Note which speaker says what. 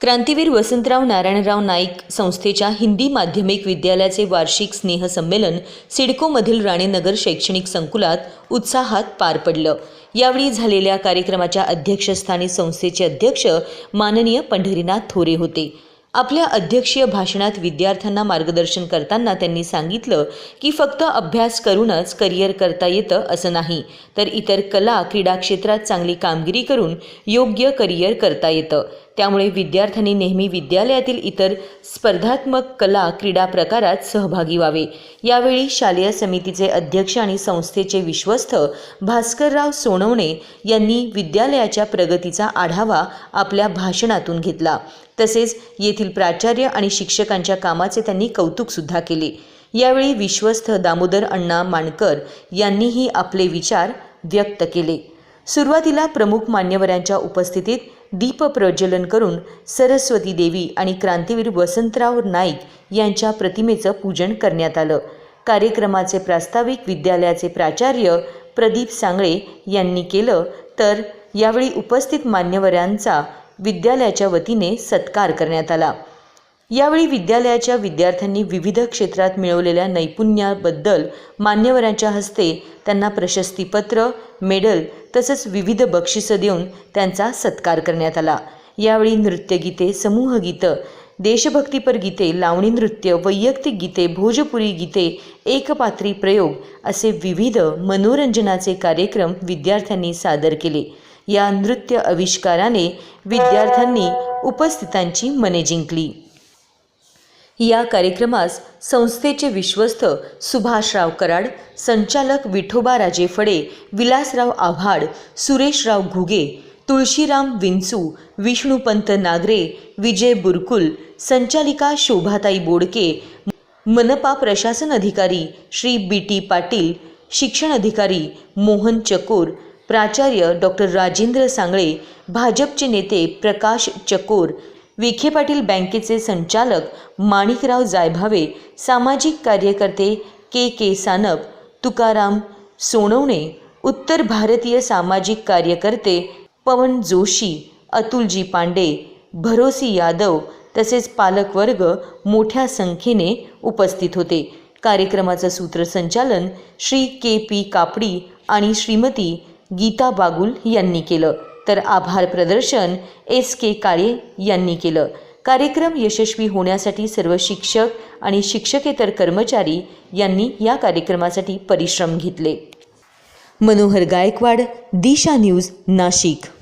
Speaker 1: क्रांतीवीर वसंतराव नारायणराव नाईक संस्थेच्या हिंदी माध्यमिक विद्यालयाचे वार्षिक स्नेहसंमेलन सिडकोमधील राणेनगर शैक्षणिक संकुलात उत्साहात पार पडलं. यावेळी झालेल्या कार्यक्रमाच्या अध्यक्षस्थानी संस्थेचे अध्यक्ष माननीय पंढरीनाथ थोरे होते. आपल्या अध्यक्षीय भाषणात विद्यार्थ्यांना मार्गदर्शन करताना त्यांनी सांगितलं की फक्त अभ्यास करूनच करिअर करता येतं असं नाही तर इतर कला क्रीडा क्षेत्रात चांगली कामगिरी करून योग्य करिअर करता येतं. त्यामुळे विद्यार्थ्यांनी नेहमी विद्यालयातील इतर स्पर्धात्मक कला क्रीडा प्रकारात सहभागी व्हावे. यावेळी शालेय समितीचे अध्यक्ष आणि संस्थेचे विश्वस्त भास्करराव सोनवणे यांनी विद्यालयाच्या प्रगतीचा आढावा आपल्या भाषणातून घेतला. तसेच येथील प्राचार्य आणि शिक्षकांच्या कामाचे त्यांनी कौतुकसुद्धा केले. यावेळी विश्वस्त दामोदर अण्णा माणकर यांनीही आपले विचार व्यक्त केले. सुरुवातीला प्रमुख मान्यवरांच्या उपस्थितीत दीप प्रज्वलन करून सरस्वती देवी आणि क्रांतीवीर वसंतराव नाईक यांच्या प्रतिमेचं पूजन करण्यात आलं. कार्यक्रमाचे प्रास्ताविक विद्यालयाचे प्राचार्य प्रदीप सांगळे यांनी केलं तर यावेळी उपस्थित मान्यवरांचा विद्यालयाच्या वतीने सत्कार करण्यात आला. यावेळी विद्यालयाच्या विद्यार्थ्यांनी विविध क्षेत्रात मिळवलेल्या नैपुण्याबद्दल मान्यवरांच्या हस्ते त्यांना प्रशस्तीपत्र मेडल तसंच विविध बक्षिसं देऊन त्यांचा सत्कार करण्यात आला. यावेळी नृत्यगीते समूहगीतं देशभक्तीपर गीते लावणी नृत्य वैयक्तिक गीते भोजपुरी गीते एकपात्री प्रयोग असे विविध मनोरंजनाचे कार्यक्रम विद्यार्थ्यांनी सादर केले. या नृत्य आविष्काराने विद्यार्थ्यांनी उपस्थितांची मने जिंकली. या कार्यक्रमास संस्थेचे विश्वस्त सुभाषराव कराड संचालक विठोबा राजे फडे विलासराव आव्हाड सुरेशराव घुगे तुळशीराम विंचू विष्णुपंत नागरे विजय बुरकुल संचालिका शोभाताई बोडके मनपा प्रशासन अधिकारी श्री बी टी पाटील शिक्षण अधिकारी मोहन चकोर प्राचार्य डॉक्टर राजेंद्र सांगळे भाजपचे नेते प्रकाश चकोर विखे पाटील बँकेचे संचालक माणिकराव जायभावे सामाजिक कार्यकर्ते के के सानप तुकाराम सोनवणे उत्तर भारतीय सामाजिक कार्यकर्ते पवन जोशी अतुलजी पांडे भरोसी यादव तसेच पालकवर्ग मोठ्या संख्येने उपस्थित होते. कार्यक्रमाचं सूत्रसंचालन श्री के पी कापडी आणि श्रीमती गीता बागुल यांनी केलं. तर आभार प्रदर्शन एस के काळे यांनी केलं. कार्यक्रम यशस्वी होण्यासाठी सर्व शिक्षक आणि शिक्षकेतर कर्मचारी यांनी या कार्यक्रमासाठी परिश्रम घेतले. मनोहर गायकवाड दिशा न्यूज नाशिक.